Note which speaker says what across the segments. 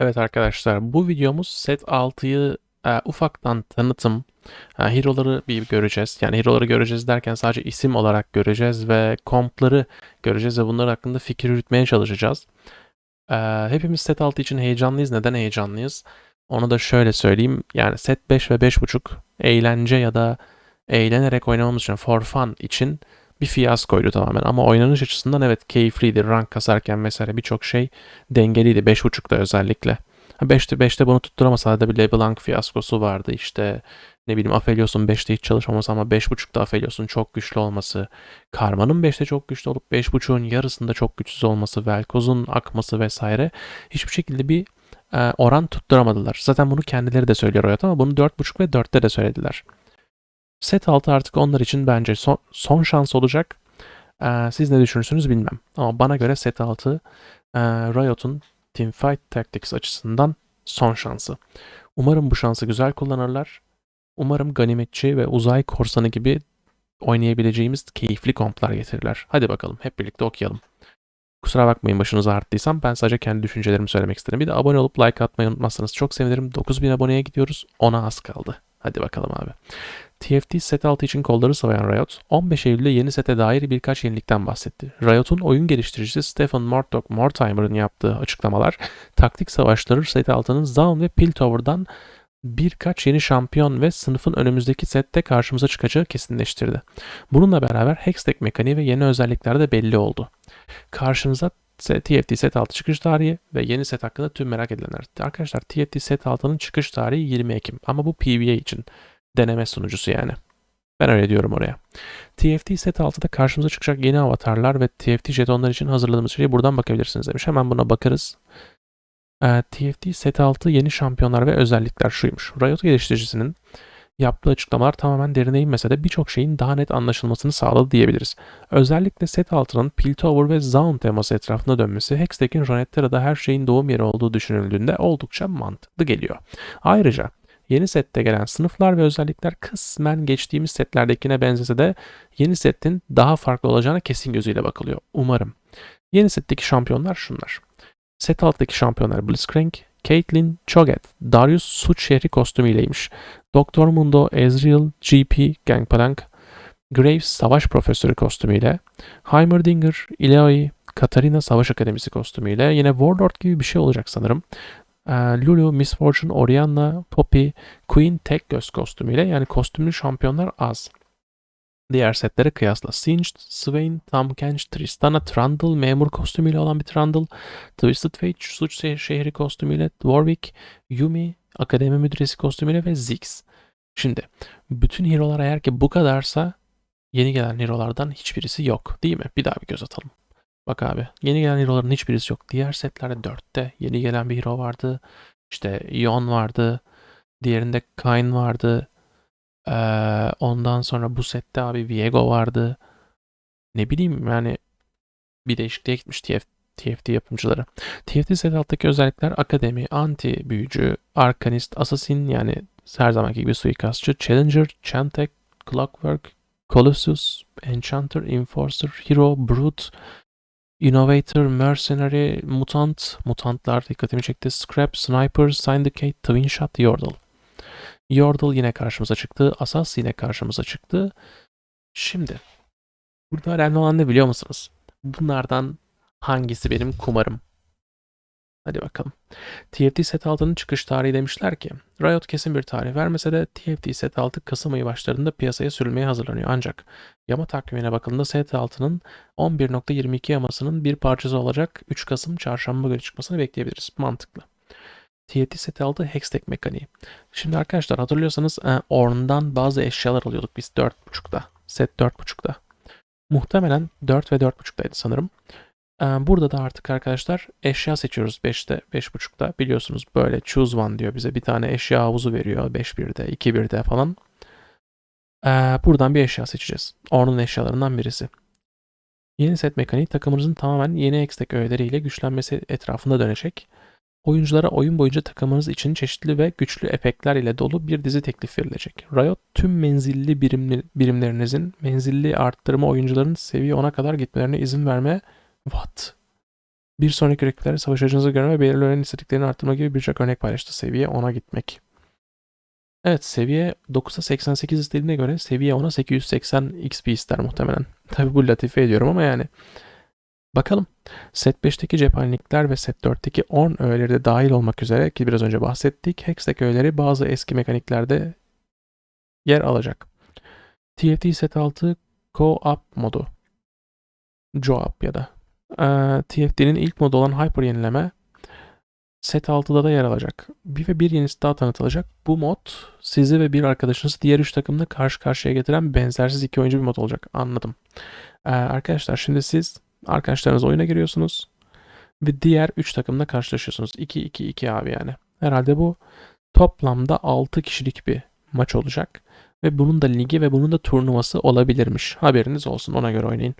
Speaker 1: Evet arkadaşlar bu videomuz set 6'yı e, ufaktan tanıtım, e, hero'ları bir göreceğiz. Yani hero'ları göreceğiz derken sadece isim olarak göreceğiz ve kompları göreceğiz ve bunlar hakkında fikir yürütmeye çalışacağız. E, hepimiz set 6 için heyecanlıyız. Neden heyecanlıyız? Onu da şöyle söyleyeyim. Yani set 5 ve 5.5 eğlence ya da eğlenerek oynamamız için, for fun için bir fiyaskoydu tamamen. Ama oynanış açısından evet keyifliydi. Rank kasarken vesaire birçok şey dengeliydi. 5.5'da özellikle. 5'te 5'te bunu tutturamasa da bir LeBlanc fiyaskosu vardı. İşte ne bileyim Aphelios'un 5'te hiç çalışmaması ama 5.5'da Aphelios'un çok güçlü olması, Karma'nın 5'te çok güçlü olup 5.5'un yarısında çok güçsüz olması, Velkoz'un akması vesaire hiçbir şekilde bir e, oran tutturamadılar. Zaten bunu kendileri de söylüyor Riot ama bunu 4.5 ve 4'te de söylediler. Set 6 artık onlar için bence son, son şans olacak. Ee, siz ne düşünürsünüz bilmem. Ama bana göre set 6 e, Riot'un Teamfight Tactics açısından son şansı. Umarım bu şansı güzel kullanırlar. Umarım ganimetçi ve uzay korsanı gibi oynayabileceğimiz keyifli komplar getirirler. Hadi bakalım hep birlikte okuyalım. Kusura bakmayın başınızı arttıysam ben sadece kendi düşüncelerimi söylemek istedim. Bir de abone olup like atmayı unutmazsanız çok sevinirim. 9000 aboneye gidiyoruz. Ona az kaldı. Hadi bakalım abi. TFT set 6 için kolları sıvayan Riot, 15 Eylül'de yeni sete dair birkaç yenilikten bahsetti. Riot'un oyun geliştiricisi Stephen Murdoch Mortimer'ın yaptığı açıklamalar, taktik savaşları set 6'nın Zaun ve Piltover'dan birkaç yeni şampiyon ve sınıfın önümüzdeki sette karşımıza çıkacağı kesinleştirdi. Bununla beraber Hextech mekaniği ve yeni özellikler de belli oldu. Karşınıza TFT set 6 çıkış tarihi ve yeni set hakkında tüm merak edilenler. Arkadaşlar TFT set 6'nın çıkış tarihi 20 Ekim ama bu PvE için deneme sunucusu yani. Ben öyle diyorum oraya. TFT set 6'da karşımıza çıkacak yeni avatarlar ve TFT jetonlar için hazırladığımız şeyi buradan bakabilirsiniz demiş. Hemen buna bakarız. Ee, TFT set 6 yeni şampiyonlar ve özellikler şuymuş. Riot geliştiricisinin yaptığı açıklamalar tamamen derine inmese de birçok şeyin daha net anlaşılmasını sağladı diyebiliriz. Özellikle set 6'nın Piltover ve Zaun teması etrafında dönmesi Hextech'in Runeterra'da her şeyin doğum yeri olduğu düşünüldüğünde oldukça mantıklı geliyor. Ayrıca Yeni sette gelen sınıflar ve özellikler kısmen geçtiğimiz setlerdekine benzese de yeni setin daha farklı olacağına kesin gözüyle bakılıyor. Umarım. Yeni setteki şampiyonlar şunlar. Set alttaki şampiyonlar Blitzcrank, Caitlyn, Cho'Gath, Darius suç şehri kostümüyleymiş. Doktor Mundo, Ezreal, GP, Gangplank, Graves savaş profesörü kostümüyle, Heimerdinger, Ileoi, Katarina Savaş Akademisi kostümüyle yine Warlord gibi bir şey olacak sanırım. Ee, Lulu, Miss Fortune, Orianna, Poppy, Queen tek göz kostümüyle yani kostümlü şampiyonlar az. Diğer setlere kıyasla Singed, Swain, Tam Kench, Tristana, Trundle, memur kostümüyle olan bir Trundle, Twisted Fate, suç şehri kostümüyle Warwick, Yumi, akademi müdüresi kostümüyle ve Ziggs. Şimdi bütün hero'lar eğer ki bu kadarsa yeni gelen hero'lardan hiçbirisi yok değil mi? Bir daha bir göz atalım. Bak abi yeni gelen hero'ların hiçbirisi yok. Diğer setlerde 4'te yeni gelen bir hero vardı. İşte Ion vardı. Diğerinde Kayn vardı. Ee, ondan sonra bu sette abi Viego vardı. Ne bileyim yani bir değişikliğe gitmiş TF, TFT yapımcıları. TFT set alttaki özellikler Akademi, Anti Büyücü, Arkanist, Assassin yani her zamanki gibi suikastçı, Challenger, Chantek, Clockwork, Colossus, Enchanter, Enforcer, Hero, Brute, Innovator, Mercenary, Mutant, Mutantlar dikkatimi çekti. Scrap, Sniper, Syndicate, Twin Shot, Yordle. Yordle yine karşımıza çıktı. Asas yine karşımıza çıktı. Şimdi burada önemli olan ne biliyor musunuz? Bunlardan hangisi benim kumarım? Hadi bakalım. TFT set 6'nın çıkış tarihi demişler ki Riot kesin bir tarih vermese de TFT set 6 Kasım ayı başlarında piyasaya sürülmeye hazırlanıyor. Ancak yama takvimine bakıldığında set 6'nın 11.22 yamasının bir parçası olacak 3 Kasım çarşamba günü çıkmasını bekleyebiliriz. Mantıklı. TFT set 6 Hextech mekaniği. Şimdi arkadaşlar hatırlıyorsanız e, Orn'dan bazı eşyalar alıyorduk biz 4.5'da. Set 4.5'da. Muhtemelen 4 ve 4.5'daydı sanırım. Burada da artık arkadaşlar eşya seçiyoruz 5'te, 5.5'da. Biliyorsunuz böyle choose one diyor bize. Bir tane eşya havuzu veriyor 5.1'de, 2.1'de falan. Buradan bir eşya seçeceğiz. Onun eşyalarından birisi. Yeni set mekaniği takımınızın tamamen yeni ekstek öğeleriyle güçlenmesi etrafında dönecek. Oyunculara oyun boyunca takımınız için çeşitli ve güçlü efektler ile dolu bir dizi teklif verilecek. Riot tüm menzilli birimli, birimlerinizin menzilli arttırma oyuncuların seviye 10'a kadar gitmelerine izin verme What? Bir sonraki rakiplerle savaşacağınızı görme ve belirli öğren istediklerini arttırma gibi birçok örnek paylaştı. Seviye 10'a gitmek. Evet seviye 9'a 88 istediğine göre seviye 10'a 880 XP ister muhtemelen. Tabi bu latife ediyorum ama yani. Bakalım. Set 5'teki cephanelikler ve set 4'teki Orn öğeleri de dahil olmak üzere ki biraz önce bahsettik. Hextech öğeleri bazı eski mekaniklerde yer alacak. TFT set 6 Co-op modu. Co-op ya da. Ee, TFT'nin ilk modu olan Hyper yenileme set 6'da da yer alacak. Bir ve bir yenisi daha tanıtılacak. Bu mod sizi ve bir arkadaşınızı diğer 3 takımla karşı karşıya getiren benzersiz iki oyuncu bir mod olacak. Anladım. Ee, arkadaşlar şimdi siz arkadaşlarınız oyuna giriyorsunuz ve diğer 3 takımla karşılaşıyorsunuz. 2-2-2 abi yani. Herhalde bu toplamda 6 kişilik bir maç olacak. Ve bunun da ligi ve bunun da turnuvası olabilirmiş. Haberiniz olsun ona göre oynayın.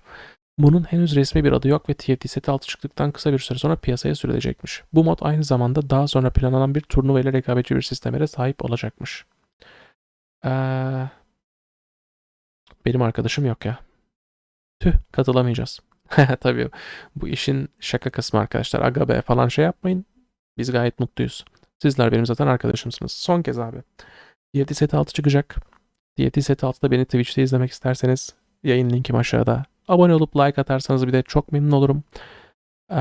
Speaker 1: Bunun henüz resmi bir adı yok ve TFT seti 6 çıktıktan kısa bir süre sonra piyasaya sürülecekmiş. Bu mod aynı zamanda daha sonra planlanan bir turnuva ile rekabetçi bir sisteme sahip olacakmış. Ee, benim arkadaşım yok ya. Tüh katılamayacağız. Tabii bu işin şaka kısmı arkadaşlar. Aga be falan şey yapmayın. Biz gayet mutluyuz. Sizler benim zaten arkadaşımsınız. Son kez abi. TFT set 6 çıkacak. TFT set 6'da beni Twitch'te izlemek isterseniz yayın linkim aşağıda. Abone olup like atarsanız bir de çok memnun olurum. Ee,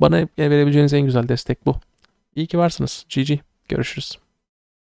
Speaker 1: bana verebileceğiniz en güzel destek bu. İyi ki varsınız. GG. Görüşürüz.